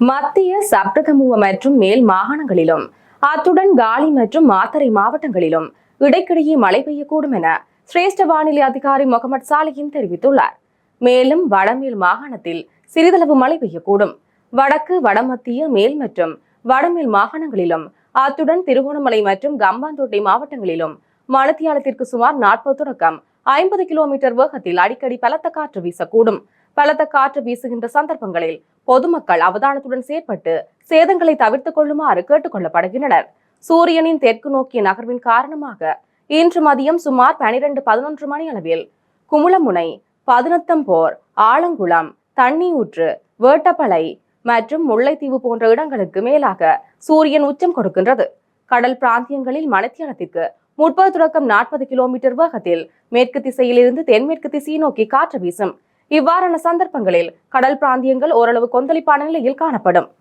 மத்திய சப்ரகமுவ மற்றும் மேல் மாகாணங்களிலும் அத்துடன் காலி மற்றும் மாத்தறை மாவட்டங்களிலும் இடைக்கிடையே மழை பெய்யக்கூடும் என சிரேஷ்ட வானிலை அதிகாரி முகமது சாலியின் தெரிவித்துள்ளார். மேலும் வடமேல் மாகாணத்தில் சிறிதளவு மழை பெய்யக்கூடும். வடக்கு வடமத்திய மேல் மற்றும் வடமேல் மாகாணங்களிலும் அத்துடன் திருகோணமலை மற்றும் கம்பாந்தோட்டை மாவட்டங்களிலும் மணித்தியாலத்திற்கு சுமார் நாற்பது தொடக்கம் ஐம்பது கிலோமீட்டர் வேகத்தில் அடிக்கடி பலத்த காற்று வீசக்கூடும். பலத்த காற்று வீசுகின்ற சந்தர்ப்பங்களில் பொதுமக்கள் அவதானத்துடன் செயற்பட்டு சேதங்களை தவிர்த்துக் கொள்ளுமாறு கேட்டுக் கொள்ளப்படுகின்றனர். சூரியனின் தெற்கு நோக்கிய நகர்வின் காரணமாக இன்று மதியம் சுமார் பனிரெண்டு பதினொன்று மணி அளவில் குமுளமுனை பதினத்தம்போர் ஆலங்குளம் தண்ணியூற்று வேட்டப்பளை மற்றும் முல்லைத்தீவு போன்ற இடங்களுக்கு மேலாக சூரியன் உச்சம் கொடுக்கின்றது. கடல் பிராந்தியங்களில் மணித்தியாலத்திற்கு முப்பது தொடக்கம் நாற்பது கிலோமீட்டர் வேகத்தில் மேற்கு திசையிலிருந்து தென்மேற்கு திசையை நோக்கி காற்று வீசும். இவ்வாறான சந்தர்ப்பங்களில் கடல் பிராந்தியங்கள் ஓரளவு கொந்தளிப்பான நிலையில் காணப்படும்.